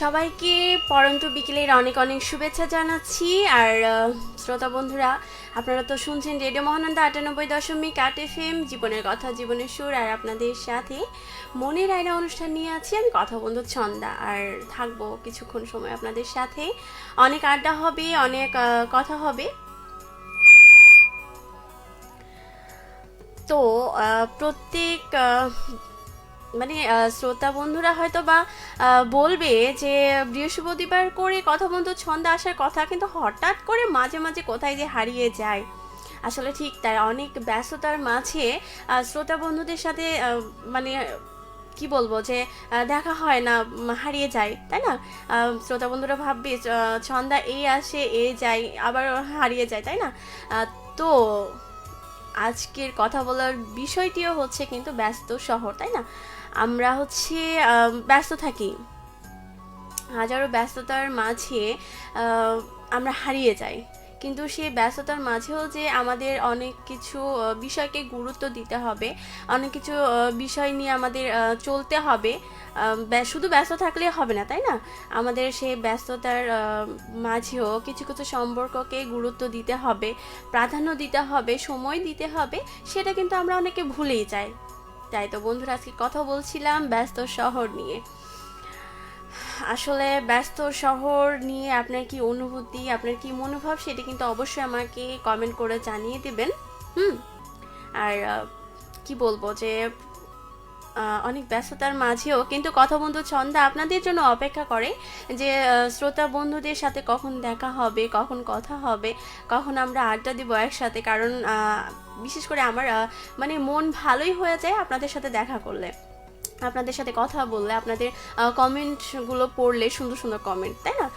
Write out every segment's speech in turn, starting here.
সবাইকে পরন্ত বিকেলের অনেক অনেক শুভেচ্ছা জানাচ্ছি। আর শ্রোতা বন্ধুরা, আপনারা তো শুনছেন রেডিও মহানন্দা আটানব্বই দশমিক আট এফ এম জীবনের কথা, জীবনের সুর, আর আপনাদের সাথে মনের আয়না অনুষ্ঠান নিয়ে আছি আমি, কথা বন্ধু ছন্দা। আর থাকব কিছুক্ষণ সময় আপনাদের সাথে। অনেক আড্ডা হবে, অনেক কথা হবে। তো প্রত্যেক মানে শ্রোতা বন্ধুরা হয়তো বা বলবে যে, বৃহস্পতিবার করে কথা বন্ধু ছন্দ আসার কথা, কিন্তু হঠাৎ করে মাঝে মাঝে কোথায় যে হারিয়ে যায়। আসলে ঠিক তাই, অনেক ব্যস্ততার মাঝে শ্রোতা বন্ধুদের সাথে মানে কি বলব যে দেখা হয় না হারিয়ে যায়, তাই না? শ্রোতা বন্ধুরা ভাববে ছন্দা এই আসে, এ যায়, আবার হারিয়ে যায়, তাই না? তো আজকের কথা বলার বিষয়টিও হচ্ছে কিন্তু ব্যস্ত শহর, তাই না? আমরা হচ্ছে ব্যস্ত থাকি। হাজারো ব্যস্ততার মাঝে আমরা হারিয়ে যাই। কিন্তু সেই ব্যস্ততার মাঝেও যে আমাদের অনেক কিছু বিষয়কে গুরুত্ব দিতে হবে, অনেক কিছু বিষয় নিয়ে আমাদের চলতে হবে শুধু ব্যস্ত থাকলে হবে না, তাই না? আমাদের সেই ব্যস্ততার মাঝেও কিছু কিছু সম্পর্ককে গুরুত্ব দিতে হবে, প্রাধান্য দিতে হবে, সময় দিতে হবে, সেটা কিন্তু আমরা অনেকে ভুলেই যাই। তাই তো বন্ধুরা, আজকে কথা বলছিলাম ব্যস্ত শহর নিয়ে। আসলে ব্যস্ত শহর নিয়ে আপনার কি অনুভূতি, আপনার কি মনোভাব, সেটা কিন্তু অবশ্যই আমাকে কমেন্ট করে জানিয়ে দেবেন, হুম? আর কি বলব যে অনেক ব্যস্ততার মাঝেও কিন্তু কথা বন্ধু ছন্দা আপনাদের জন্য অপেক্ষা করে যে শ্রোতা বন্ধুদের সাথে কখন দেখা হবে, কখন কথা হবে, কখন আমরা আড্ডা দিব একসাথে, কারণ বিশেষ করে আমার মানে মন ভালোই হয়ে যায় আপনাদের সাথে দেখা করলে। আপনাদের সাথে কথা বললে, আপনাদের কমেন্টগুলো পড়লে, সুন্দর সুন্দর কমেন্ট তাই না?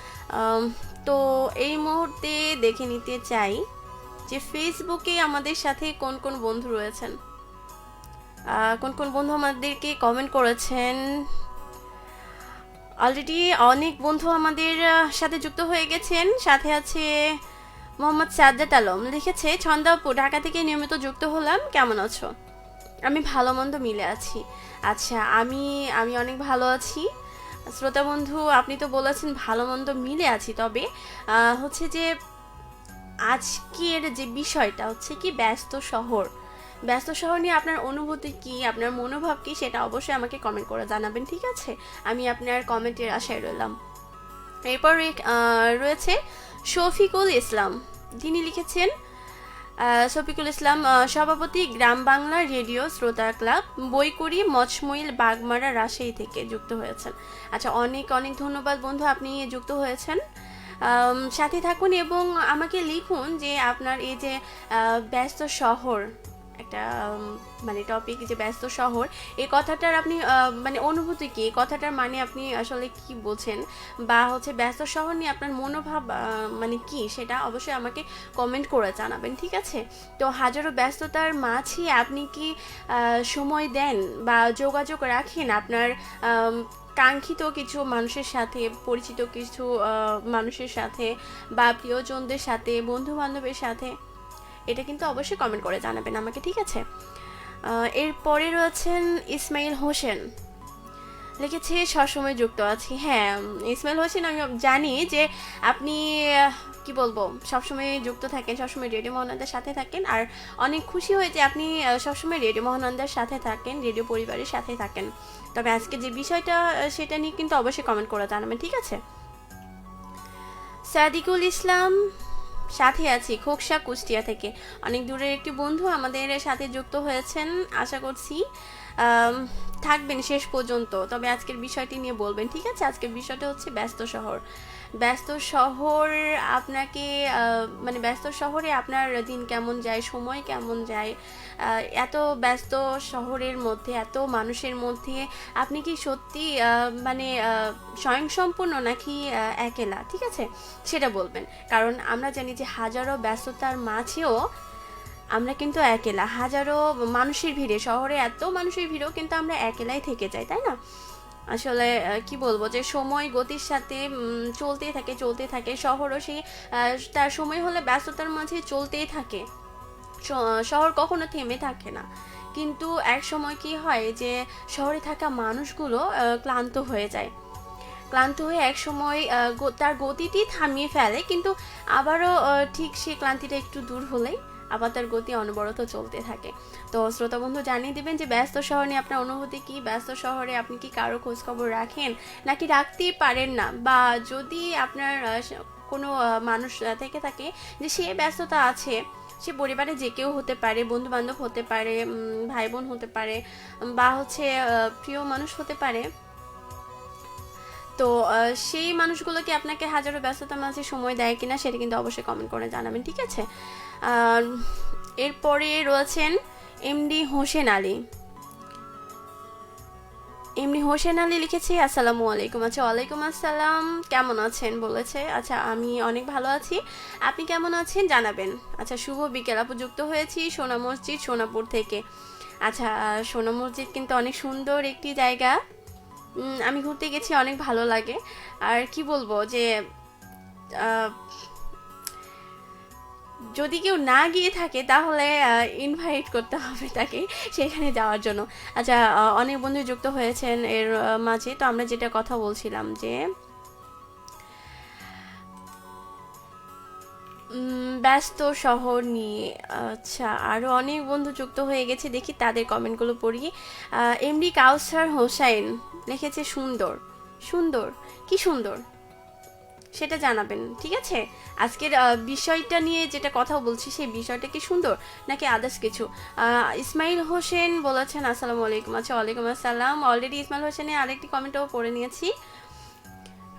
তো এই মুহূর্তে দেখে নিতে চাই যে ফেসবুকে আমাদের সাথে কোন কোন বন্ধু রয়েছেন? কোন কোন বন্ধু আমাদেরকে কমেন্ট করেছেন? অলরেডি অনেক বন্ধু আমাদের সাথে যুক্ত হয়ে গেছেন, সাথে আছে মোহাম্মদ সাজ্জাদ আলম লিখেছে ছন্দাপু ঢাকা থেকে নিয়মিত যুক্ত হলাম। কেমন আছো? আমি ভালো মন্দ মিলে আছি। আচ্ছা আমি আমি অনেক ভালো আছি। শ্রোতা বন্ধু, আপনি তো বলেছেন ভালো মন্দ মিলে আছি, তবে হচ্ছে যে আজকের যে বিষয়টা হচ্ছে কি, ব্যস্ত শহর। ব্যস্ত শহর নিয়ে আপনার অনুভূতি কি, আপনার মনোভাব কি, সেটা অবশ্যই আমাকে কমেন্ট করে জানাবেন, ঠিক আছে? আমি আপনার কমেন্টের আশায় রইলাম। এরপর রয়েছে শফিকুল ইসলাম। তিনি লিখেছেন শফিকুল ইসলাম সভাপতি গ্রাম বাংলা রেডিও শ্রোতা ক্লাব বইকুড়ি মচমইল বাগমারা রাজশাহী থেকে যুক্ত হয়েছেন। আচ্ছা অনেক অনেক ধন্যবাদ বন্ধু, আপনি যুক্ত হয়েছেন। সাথে থাকুন এবং আমাকে লিখুন যে আপনার এই যে ব্যস্ত শহর একটা মানে টপিক যে ব্যস্ত শহর, এই কথাটার আপনি মানে অনুভূতি কি? এই কথাটার মানে আপনি আসলে কি বলছেন? বা হচ্ছে ব্যস্ত শহর নিয়ে আপনার মনোভাব মানে কি? সেটা অবশ্যই আমাকে কমেন্ট করে জানাবেন, ঠিক আছে? তো হাজারো ব্যস্ততার মাঝে আপনি কি সময় দেন বা যোগাযোগ রাখেন আপনার কাঙ্ক্ষিত কিছু মানুষের সাথে, পরিচিত কিছু মানুষের সাথে বা প্রিয়জনদের সাথে বন্ধু বান্ধবের সাথে? এটা কিন্তু অবশ্যই কমেন্ট করে জানাবেন আমাকে, ঠিক আছে? এরপরে রয়েছেন ইসমাইল হোসেন। লিখেছে, সবসময় যুক্ত আছি। হ্যাঁ ইসমাইল হোসেন, আমি জানি যে আপনি কি বলব, সবসময় যুক্ত থাকেন, সবসময় রেডিও মহানন্দার সাথে থাকেন। আর অনেক খুশি হয়ে যে আপনি সবসময় রেডিও মহানন্দার সাথে থাকেন, রেডিও পরিবারের সাথে থাকেন। তবে আজকে যে বিষয়টা সেটা নিয়ে কিন্তু অবশ্যই কমেন্ট করে জানাবেন, ঠিক আছে? সাদিকুল ইসলাম সাথে আছি, খোকসা কুষ্টিয়া থেকে। অনেক দূরের একটি বন্ধু আমাদের সাথে যুক্ত হয়েছেন, আশা করছি থাকবেন শেষ পর্যন্ত। তবে আজকের বিষয়টি নিয়ে বলবেন, ঠিক আছে? আজকের বিষয়টা হচ্ছে ব্যস্ত শহর। ব্যস্ত শহর আপনাকে মানে ব্যস্ত শহরে আপনার দিন কেমন যায়, সময় কেমন যায়? এত ব্যস্ত শহরের মধ্যে, এত মানুষের মধ্যে আপনি কি সত্যি মানে স্বয়ংসম্পূর্ণ নাকি একেলা? ঠিক আছে? সেটা বলবেন। কারণ আমরা জানি যে হাজারো ব্যস্ততার মাঝেও আমরা কিন্তু একেলা। হাজারো মানুষের ভিড়ে, শহরে এত মানুষের ভিড়েও কিন্তু আমরা একেলাই থেকে যাই, তাই না? আসলে কি বলব যে সময়, গতির সাথে চলতেই থাকে চলতে থাকে। শহরও সেই তার সময় হলে ব্যস্ততার মাঝে চলতেই থাকে। শহর কখনো থেমে থাকে না। কিন্তু এক সময় কি হয় যে, শহরে থাকা মানুষগুলো ক্লান্ত হয়ে যায়। ক্লান্ত হয়ে এক সময় তার গতিটি থামিয়ে ফেলে। কিন্তু আবারও ঠিক সেই ক্লান্তিটা একটু দূর হলেই আবার গতি অনবরত চলতে থাকে। তো শ্রোতা বন্ধু জানিয়ে দেবেন যে ব্যস্ত শহর নিয়ে আপনার অনুভূতি কি? ব্যস্ত শহরে আপনি কি কারও খোঁজখবর রাখেন? নাকি রাখতেই পারেন না? বা যদি আপনার কোনো মানুষ থেকে থাকে যে সে ব্যস্ততা আছে, সে পরিবারে যে কেউ হতে পারে বন্ধু বান্ধব হতে পারে ভাই বোন হতে পারে, বা হচ্ছে প্রিয় মানুষ হতে পারে, তো সেই মানুষগুলোকে আপনাকে হাজারো ব্যস্ততার মাঝে সময় দেয় কিনা সেটা কিন্তু অবশ্যই কমেন্ট করে জানাবেন, ঠিক আছে? এরপরে রয়েছেন এমডি হোসেন আলী। এমনি হোসেন আলী লিখেছি, আসসালামু আলাইকুম। আচ্ছা ওয়ালাইকুম আসসালাম। কেমন আছেন? বলেছে আচ্ছা আমি অনেক ভালো আছি। আপনি কেমন আছেন? জানাবেন। আচ্ছা শুভ বিকেল। আপু, যুক্ত হয়েছি সোনা মসজিদ, সোনাপুর থেকে। আচ্ছা সোনা মসজিদ কিন্তু অনেক সুন্দর একটি জায়গা। আমি ঘুরতে গেছি, অনেক ভালো লাগে। আর কি বলব যে যদি কেউ না গিয়ে থাকে, তাহলে ইনভাইট করতে হবে তাকে সেখানে যাওয়ার জন্য। আচ্ছা অনেক বন্ধু যুক্ত হয়েছেন এর মাঝে, তো আমরা যেটা কথা বলছিলাম যে ব্যস্ত শহর নিয়ে। আচ্ছা আরও অনেক বন্ধু যুক্ত হয়ে গেছে, দেখি তাদের কমেন্টগুলো পড়ি। এমডি কাউসার হোসাইন লিখেছে, সুন্দর। সুন্দর? কি সুন্দর? সেটা জানাবেন, ঠিক আছে? আজকের বিষয়টা নিয়ে যেটা কথা বলছি সেই বিষয়টা কি সুন্দর নাকি আদার্স কিছু? ইসমাইল হোসেন বলেছেন, আসসালামু আলাইকুম। আচ্ছা ওয়ালাইকুম আসসালাম। অলরেডি ইসমাইল হোসেনের আরেকটি কমেন্টও পড়ে নিয়েছি।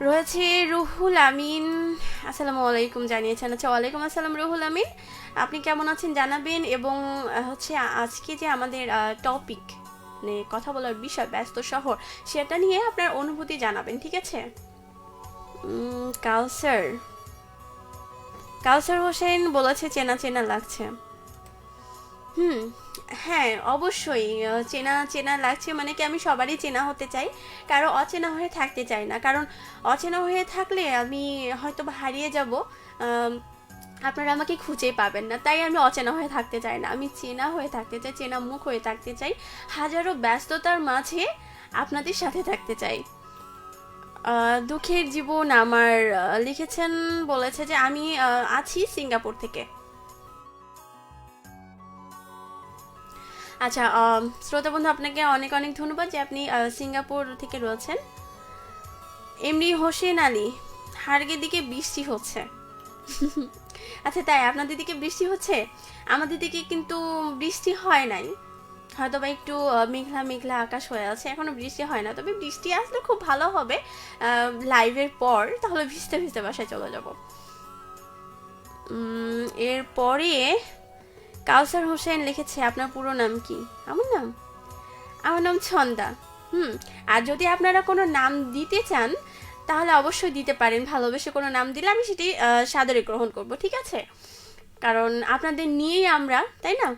রয়েছে রুহুল আমিন, আসসালামু আলাইকুম, জানিয়েছেন। আচ্ছা ওয়ালাইকুম আসসালাম রুহুল আমিন। আপনি কেমন আছেন জানাবেন? এবং হচ্ছে আজকে যে আমাদের টপিক মানে কথা বলার বিষয়, ব্যস্ত শহর, সেটা নিয়ে আপনার অনুভূতি জানাবেন, ঠিক আছে? কাউসার কাউসার হোসেন বলেছে চেনা চেনা লাগছে। হুম হ্যাঁ অবশ্যই চেনা চেনা লাগছে মানে কি আমি সবারই চেনা হতে চাই। কারও অচেনা হয়ে থাকতে চাই না। কারণ অচেনা হয়ে থাকলে আমি হয়তো হারিয়ে যাব। আপনারা আমাকে খুঁজেই পাবেন না। তাই আমি অচেনা হয়ে থাকতে চাই না। আমি চেনা হয়ে থাকতে চাই, চেনা মুখ হয়ে থাকতে চাই। হাজারো ব্যস্ততার মাঝে আপনাদের সাথে থাকতে চাই। দুঃখের জীবন আমার লিখেছেন, বলেছে যে আমি আছি সিঙ্গাপুর থেকে। আচ্ছা শ্রোতা বন্ধু, আপনাকে অনেক অনেক ধন্যবাদ যে আপনি সিঙ্গাপুর থেকে রয়েছেন। এমনি হোসেন আলী, হারগের দিকে বৃষ্টি হচ্ছে। আচ্ছা তাই আপনাদের দিকে বৃষ্টি হচ্ছে? আমাদের দিকে কিন্তু বৃষ্টি হয় নাই। হয়তো বা একটু মেঘলা মেঘলা আকাশ হয়ে আছে, এখনও বৃষ্টি হয় না। তবে বৃষ্টি আসলে খুব ভালো হবে লাইভের পর, তাহলে ভিজতে ভিজতে বাসায় চলে যাব। এরপরে কাউসার হোসেন লিখেছে, আপনার পুরো নাম কি? আমার নাম? আমার নাম ছন্দা। হুম, আর যদি আপনারা কোনো নাম দিতে চান, তাহলে অবশ্যই দিতে পারেন। ভালোবেসে কোনো নাম দিলে আমি সেটি সাদরে গ্রহণ করব, ঠিক আছে? কারণ আপনাদের নিয়েই আমরা, তাই না?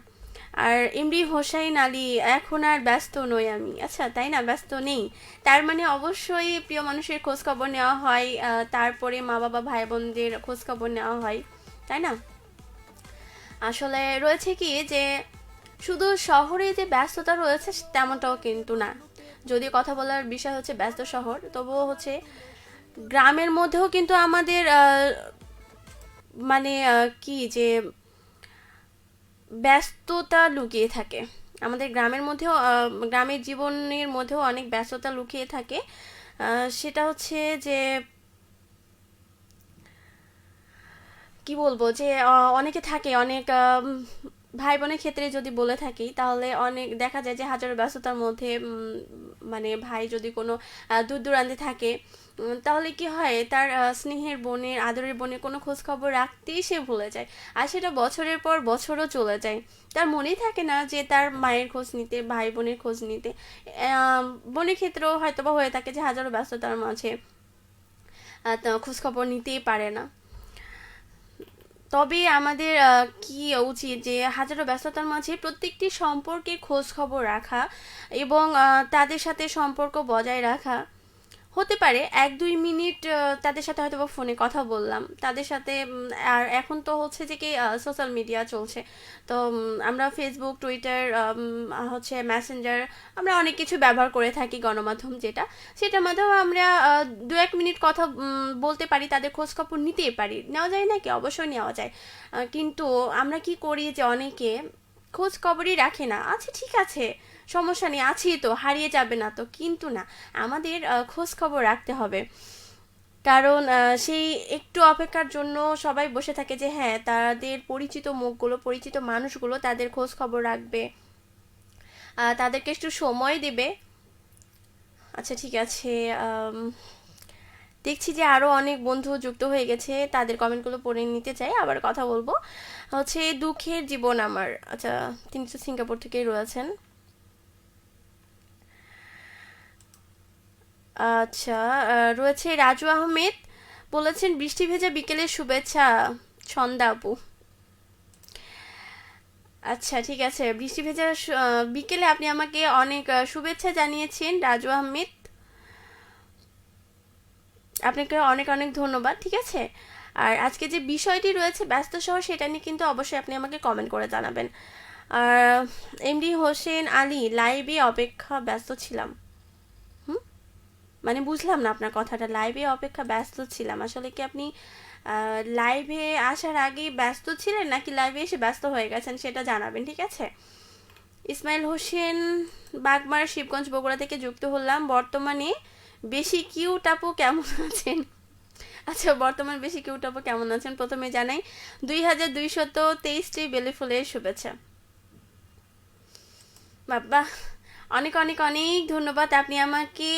আর এমডি হোসাইন আলী, এখন আর ব্যস্ত নই আমি। আচ্ছা তাই না? ব্যস্ত নেই। তার মানে অবশ্যই প্রিয় মানুষের খোঁজ খবর নেওয়া হয় তারপরে মা বাবা ভাই বোনদের খোঁজ খবর নেওয়া হয়, তাই না? আসলে রয়েছে কি যে, শুধু শহরে যে ব্যস্ততা রয়েছে তেমনটাও কিন্তু না। যদি কথা বলার বিষয় হচ্ছে ব্যস্ত শহর, তবুও হচ্ছে গ্রামের মধ্যেও কিন্তু আমাদের মানে কি যে ব্যস্ততা লুকিয়ে থাকে। আমাদের গ্রামের মধ্যেও গ্রামের জীবনের মধ্যেও অনেক ব্যস্ততা লুকিয়ে থাকে। সেটা হচ্ছে যে, কি বলব যে অনেকে থাকে, অনেক ভাই বোনের ক্ষেত্রে যদি বলে থাকি তাহলে অনেক দেখা যায় যে হাজারো ব্যস্ততার মধ্যে মানে ভাই যদি কোনো দূর দূরান্তে থাকে তাহলে কি হয় তার স্নেহের বোনের আদরের বোনের কোনো খোঁজখবর রাখতেই সে ভুলে যায়। আর সেটা বছরের পর বছরও চলে যায়। তার মনেই থাকে না যে তার মায়ের খোঁজ নিতে ভাই বোনের খোঁজ নিতে। বোনের ক্ষেত্রেও হয়তোবা হয়ে থাকে যে হাজারো ব্যস্ততার মাঝে আহ, তা খোঁজ নিতেই পারে না। তবে আমাদের কি উচিত যে হাজারো ব্যস্ততার মাঝে প্রত্যেকটি সম্পর্কে খোঁজ খবর রাখা এবং তাদের সাথে সম্পর্ক বজায় রাখা। হতে পারে, এক দুই মিনিট তাদের সাথে হয়তো বা ফোনে কথা বললাম। তাদের সাথে আর এখন তো হচ্ছে যে কি সোশ্যাল মিডিয়া চলছে। তো আমরা ফেসবুক টুইটার হচ্ছে মেসেঞ্জার আমরা অনেক কিছু ব্যবহার করে থাকি গণমাধ্যম যেটা। সেটার মাধ্যমে আমরা দু এক মিনিট কথা বলতে পারি, তাদের খোঁজখবর নিতেই পারি। নেওয়া যায় নাকি? অবশ্যই নেওয়া যায়। কিন্তু আমরা কি করি যে অনেকে খোঁজ খবরই রাখে না। আচ্ছা ঠিক আছে। সমস্যা নেই আছি তো, হারিয়ে যাবে না তো। কিন্তু না, আমাদের খোঁজ খবর রাখতে হবে। কারণ সেই একটু অপেক্ষার জন্য সবাই বসে থাকে যে হ্যাঁ তাদের পরিচিত মুখগুলো, পরিচিত মানুষগুলো তাদের খোঁজ খবর রাখবে। তাদেরকে একটু সময় দেবে। আচ্ছা ঠিক আছে দেখছি যে আরও অনেক বন্ধু যুক্ত হয়ে গেছে। তাদের কমেন্টগুলো পড়ে নিতে চাই, আবার কথা বলব। হচ্ছে, দুঃখের জীবন আমার। আচ্ছা তিনি তো সিঙ্গাপুর থেকেই রয়েছেন। আচ্ছা রয়েছে রাজু আহমেদ বলেছেন, বৃষ্টি ভেজা বিকেলের শুভেচ্ছা, ছন্দা আপু। আচ্ছা ঠিক আছে। বৃষ্টি ভেজা বিকেলে আপনি আমাকে অনেক শুভেচ্ছা জানিয়েছেন, রাজু আহমেদ। আপনাকে অনেক অনেক ধন্যবাদ, ঠিক আছে? আর আজকে যে বিষয়টি রয়েছে ব্যস্ত সহ সেটা নিয়ে কিন্তু অবশ্যই আপনি আমাকে কমেন্ট করে জানাবেন। আর এমডি হোসেন আলী লাইভে অপেক্ষা ব্যস্ত ছিলাম। মানে বুঝলাম না আপনার কথাটা। লাইভে অপেক্ষা ব্যস্ত ছিলাম। আসলে কি আপনি লাইভে আসার আগেই ব্যস্ত ছিলেন নাকি লাইভে এসে ব্যস্ত হয়ে গেছেন সেটা জানাবেন, ঠিক আছে? ইসমাইল হোসেন, বাগমার, শিবগঞ্জ, বগুড়া থেকে যুক্ত হলাম। বর্তমানে বেশি কিউট আপু কেমন আছেন? আচ্ছা বর্তমান বেশি কিউট আপু কেমন আছেন? প্রথমে জানাই, দুই হাজার দুইশত তেইশটি বেলে ফুলের শুভেচ্ছা। বাবা অনেক অনেক অনেক ধন্যবাদ। আপনি আমাকে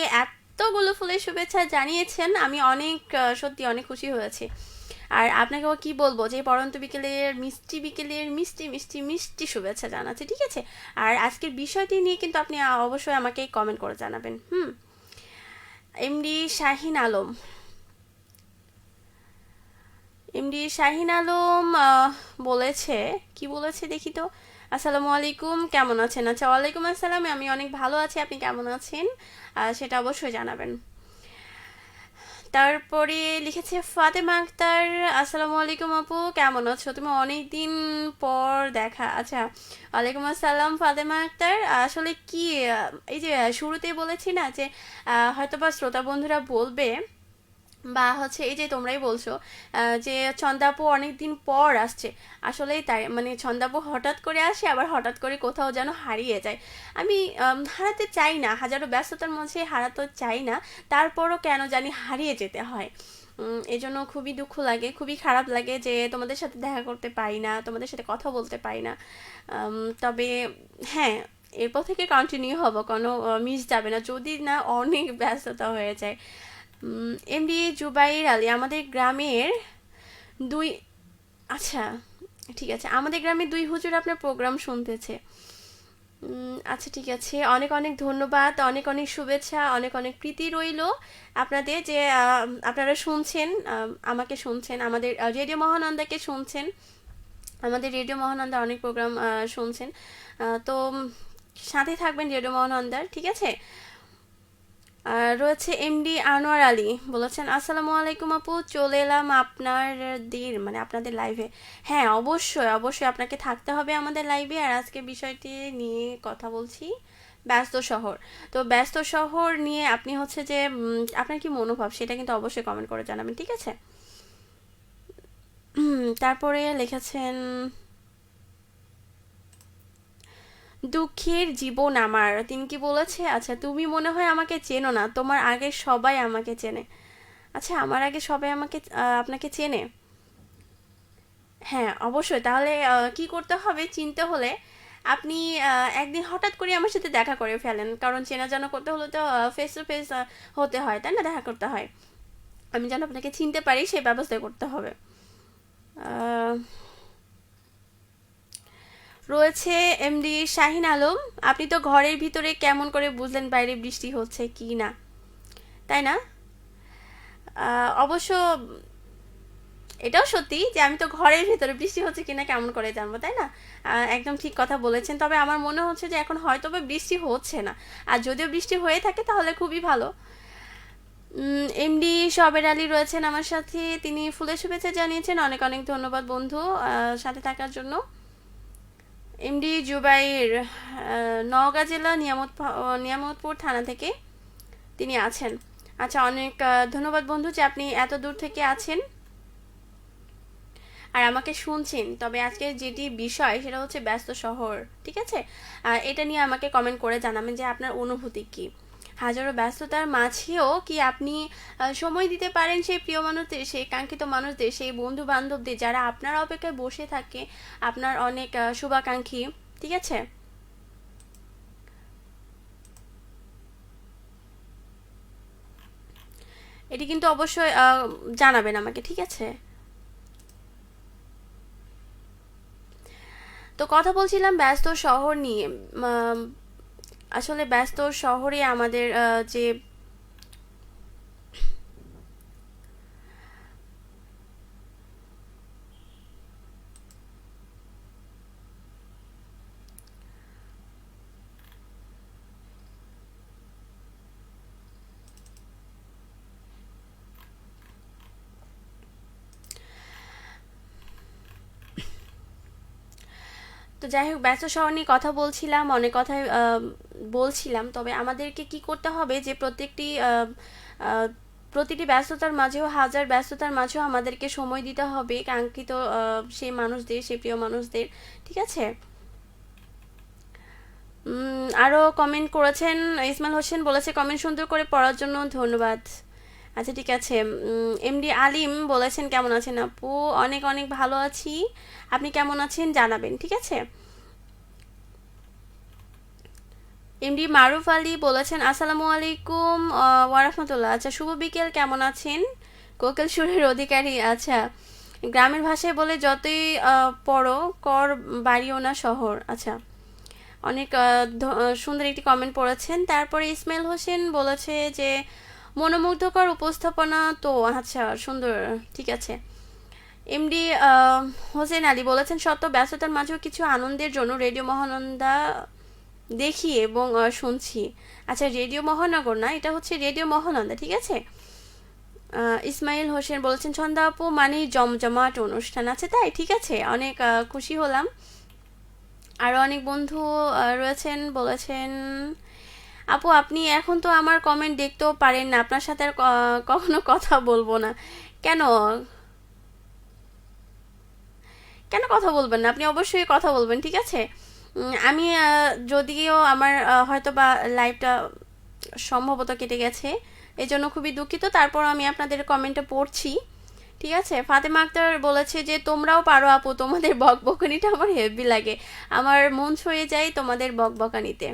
এতগুলো ফুলের শুভেচ্ছা জানিয়েছেন। আমি অনেক সত্যি অনেক খুশি হয়েছি। আর আপনাকেও কি বলব, যে পরন্ত বিকেলের মিষ্টি বিকেলের মিষ্টি মিষ্টি মিষ্টি শুভেচ্ছা জানাচ্ছি, ঠিক আছে? আর আজকের বিষয়টি নিয়ে কিন্তু আপনি অবশ্যই আমাকে কমেন্ট করে জানাবেন। হুম। এমডি শাহিন আলম। এমডি শাহিন আলম বলেছে, কি বলেছে দেখি তো? আসসালামু আলাইকুম। কেমন আছেন? আচ্ছা ওয়ালাইকুম আসসালাম। আমি অনেক ভালো আছি। আপনি কেমন আছেন? সেটা অবশ্যই জানাবেন। তারপরে লিখেছে ফাতেমা আক্তার, আসসালামু আলাইকুম আপু, কেমন আছো? তুমি অনেক দিন পর দেখা। আচ্ছা ওয়ালাইকুম আসসালাম ফাতেমা আক্তার। আসলে কি এই যে, শুরুতেই বলেছি না যে হয়তোবা শ্রোতা বন্ধুরা বলবে বা হচ্ছে এই যে তোমরাই বলছো যে ছন্দাপু অনেক দিন পর আসছে আসলেই তাই মানে ছন্দাপু হঠাৎ করে আসে আবার হঠাৎ করে কোথাও যেন হারিয়ে যায়। আমি হারাতে চাই না হাজারো ব্যস্ততার মধ্যে হারাতে চাই না তারপরও কেন জানি হারিয়ে যেতে হয়। উম, এজন্য খুবই দুঃখ লাগে খুবই খারাপ লাগে যে তোমাদের সাথে দেখা করতে পারি না তোমাদের সাথে কথা বলতে পারি না। তবে হ্যাঁ এরপর থেকে কন্টিনিউ হব কোনো মিস যাবে না যদি না অনেক ব্যস্ততা হয়ে যায়। এমডি জুবাইর আলী, আমাদের গ্রামের দুই আচ্ছা ঠিক আছে, আমাদের গ্রামে দুই হুজুর আপনার প্রোগ্রাম শুনতেছে। আচ্ছা ঠিক আছে, অনেক অনেক ধন্যবাদ, অনেক অনেক শুভেচ্ছা, অনেক অনেক প্রীতি রইল আপনাদের যে আপনারা শুনছেন আমাকে শুনছেন, আমাদের রেডিও মহানন্দাকে শুনছেন, আমাদের রেডিও মহানন্দা অনেক প্রোগ্রাম শুনছেন তো সাথে থাকবেন রেডিও মহানন্দার, ঠিক আছে? আর রয়েছে এমডি আনোয়ার আলী। বলেছেন, আসসালামু আলাইকুম আপু, চলে এলাম আপনার আপনাদের মানে আপনাদের লাইভে হ্যাঁ অবশ্যই অবশ্যই আপনাকে থাকতে হবে আমাদের লাইভে আর আজকে বিষয়টি নিয়ে কথা বলছি ব্যস্ত শহর। তো ব্যস্ত শহর নিয়ে আপনি হচ্ছে যে আপনার কি মনোভাব সেটা কিন্তু অবশ্যই কমেন্ট করে জানাবেন, ঠিক আছে? তারপরে লিখেছেন দুঃখের জীবন আমার। তিনি কি বলেছে? আচ্ছা তুমি মনে হয় আমাকে চেনো না। তোমার আগে সবাই আমাকে চেনে। আচ্ছা আমার আগে সবাই আমাকে আপনাকে চেনে? হ্যাঁ অবশ্যই। তাহলে কি করতে হবে? চিনতে হলে আপনি একদিন হঠাৎ করে আমার সাথে দেখা করে ফেলেন। কারণ চেনা জানা করতে হলে তো ফেস টু ফেস হতে হয়, তাই না? দেখা করতে হয়। আমি যেন আপনাকে চিনতে পারি সেই ব্যবস্থা করতে হবে। রয়েছে এমডি শাহিন আলম। আপনি তো ঘরের ভিতরে কেমন করে বুঝলেন বাইরে বৃষ্টি হচ্ছে কি না? তাই না? অবশ্য এটাও সত্যি যে আমি তো ঘরের ভিতরে বৃষ্টি হচ্ছে কিনা কেমন করে জানব, তাই না? একদম ঠিক কথা বলেছেন। তবে আমার মনে হচ্ছে যে এখন হয়তো বা বৃষ্টি হচ্ছে না। আর যদিও বৃষ্টি হয়ে থাকে তাহলে খুবই ভালো। এমডি সবের আলী রয়েছেন আমার সাথে। তিনি ফুলের শুভেচ্ছা জানিয়েছেন। অনেক অনেক ধন্যবাদ বন্ধু সাথে থাকার জন্য। এমডি জুবাইর নওগাঁ জেলা নিয়ামত নিয়ামতপুর থানা থেকে তিনি আছেন। আচ্ছা অনেক ধন্যবাদ বন্ধু যে আপনি এত দূর থেকে আছেন আর আমাকে শুনছেন। তবে আজকে যেটি বিষয় সেটা হচ্ছে ব্যস্ত শহর, ঠিক আছে? এটা নিয়ে আমাকে কমেন্ট করে জানাবেন যে আপনার অনুভূতি কি। হাজারো ব্যস্ততার মাঝেও কি আপনি সময় দিতে পারেন সেই প্রিয় মানুষদের, সেই কাঙ্ক্ষিত মানুষদের, সেই বন্ধু বান্ধবদের যারা আপনার অপেক্ষায় বসে থাকে আপনার অনেক শুভাকাঙ্ক্ষী, ঠিক আছে? এটি কিন্তু অবশ্যই জানাবেন আমাকে, ঠিক আছে? তো কথা বলছিলাম ব্যস্ত শহর নিয়ে আসলে ব্যস্ত শহরে আমাদের যে তো যাই হোক, ব্যস্ত শহর নিয়ে কথা বলছিলাম। অনেক কথাই বলছিলাম, তবে আমাদেরকে কি করতে হবে যে প্রত্যেকটি প্রতিটি ব্যস্ততার মাঝেও, হাজার ব্যস্ততার মাঝেও আমাদেরকে সময় দিতে হবে কাঙ্ক্ষিত সেই মানুষদের, সেই প্রিয় মানুষদের, ঠিক আছে? আরও কমেন্ট করেছেন, ইসমাইল হোসেন বলেছে কমেন্ট সুন্দর করে পড়ার জন্য ধন্যবাদ। আচ্ছা ঠিক আছে। এমডি আলিম বলেছেন, কেমন আছেন আপু? অনেক অনেক ভালো আছি। আপনি কেমন আছেন জানাবেন, ঠিক আছে? এমডি মারুফ আলী বলেছেন, আসসালামু আলাইকুম ওয়ারাহমাতুল্লাহ। আচ্ছা শুভ বিকেল, কেমন আছেন? কোকিল সুরের অধিকারী আচ্ছা। গ্রামের ভাষায় বলে, যতই পড়ো, কর বাড়িও না শহর। আচ্ছা। অনেক সুন্দর একটি কমেন্ট পড়েছেন। তারপরে ইসমাইল হোসেন বলেছে যে, মনোমুগ্ধকর উপস্থাপনা তো। আচ্ছা সুন্দর, ঠিক আছে। এমডি হোসেন আলী বলেছেন শত ব্যস্ততার মাঝেও কিছু আনন্দের জন্য রেডিও মহানন্দা দেখি এবং শুনছি। আচ্ছা রেডিও মহানগর না? এটা হচ্ছে রেডিও মহানন্দা, ঠিক আছে? ইসমাইল হোসেন বলেছেন, ছন্দা আপু মানে জমজমাট অনুষ্ঠান আছে তাই, ঠিক আছে? অনেক খুশি হলাম। আরও অনেক বন্ধু রয়েছেন, বলেছেন, আপু, আপনি এখন তো আমার কমেন্ট দেখতেও পারেন না। আপনার সাথে আর কখনো কথা বলব না। কেন? কেন কথা বলবেন না? আপনি অবশ্যই কথা বলবেন, ঠিক আছে? আমি যদিও আমার হয়তো বা লাইভটা সম্ভবত কেটে গেছে এই জন্য খুবই দুঃখিত। তারপর আমি আপনাদের কমেন্টটা পড়ছি। ঠিক আছে? ফাতেমা আক্তার বলেছে যে, তোমরাও পারো আপু, তোমাদের বকবকানিটা আমার হেভি লাগে। আমার মন ছুঁয়ে যায় তোমাদের বকবকানিতে।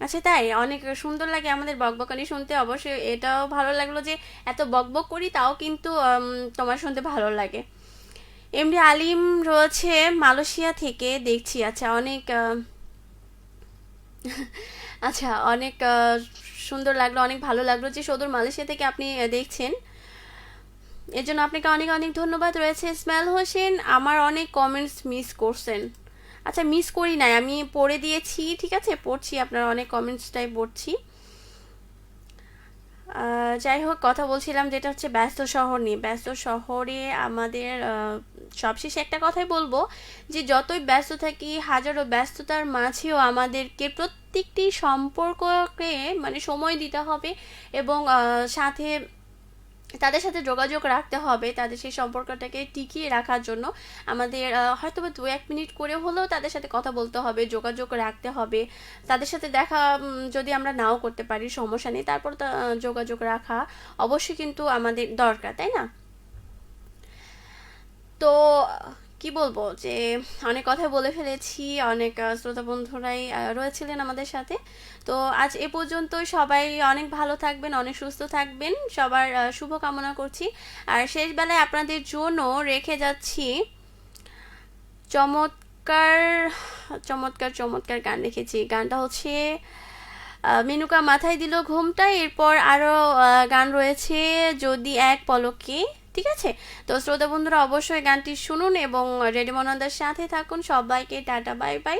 আচ্ছা তাই? অনেক সুন্দর লাগে আমাদের বকবকানি শুনতে। অবশ্যই এটাও ভালো লাগল যে, এত বকবক করি, তাও কিন্তু তোমার শুনতে ভালো লাগে। এমডি আলিম রয়েছে মালয়েশিয়া থেকে, দেখছি। আচ্ছা অনেক আচ্ছা অনেক সুন্দর লাগল, অনেক ভালো লাগল যে সদর মালয়েশিয়া থেকে আপনি দেখছেন। এর জন্য আপনাকে অনেক অনেক ধন্যবাদ রয়েছে ইসমাইল হোসেন। আমার অনেক কমেন্টস মিস করছেন। আচ্ছা মিস করি নাই, আমি পড়ে দিয়েছি, ঠিক আছে? পড়ছি, আপনার অনেক কমেন্টসটাই পড়ছি। যাই হোক, কথা বলছিলাম যেটা হচ্ছে ব্যস্ত শহর নিয়ে। ব্যস্ত শহরে আমাদের সবশেষে একটা কথাই বলব যে যতই ব্যস্ত থাকি, হাজারো ব্যস্ততার মাঝেও আমাদেরকে প্রত্যেকটি সম্পর্ককে মানে সময় দিতে হবে এবং সাথে তাদের সাথে যোগাযোগ রাখতে হবে, তাদের সেই সম্পর্কটাকে টিকিয়ে রাখার জন্য। আমাদের হয়তো বা দু এক মিনিট করে হলেও তাদের সাথে কথা বলতে হবে, যোগাযোগ রাখতে হবে। তাদের সাথে দেখা যদি আমরা নাও করতে পারি, সমস্যা নেই। তারপর যোগাযোগ রাখা অবশ্যই কিন্তু আমাদের দরকার, তাই না? তো কি বলব যে অনেক কথা বলে ফেলেছি অনেক শ্রোতা বন্ধুরাই রয়েছিলেন আমাদের সাথে। তো আজ এ পর্যন্ত সবাই অনেক ভালো থাকবেন অনেক সুস্থ থাকবেন। সবার আহ, শুভ কামনা করছি। আর শেষ বেলায় আপনাদের জন্য রেখে যাচ্ছি চমৎকার চমৎকার চমৎকার গান রেখেছি। গানটা হচ্ছে মেনুকা মাথায় দিল ঘুমটা। এরপর আরও গান রয়েছে যদি এক পলকে। ঠিক আছে? তো শ্রোতা বন্ধুরা, অবশ্যই গানটি শুনুন এবং রেডিও মনন্দার সাথে থাকুন। সবাইকে টাটা, বাই বাই।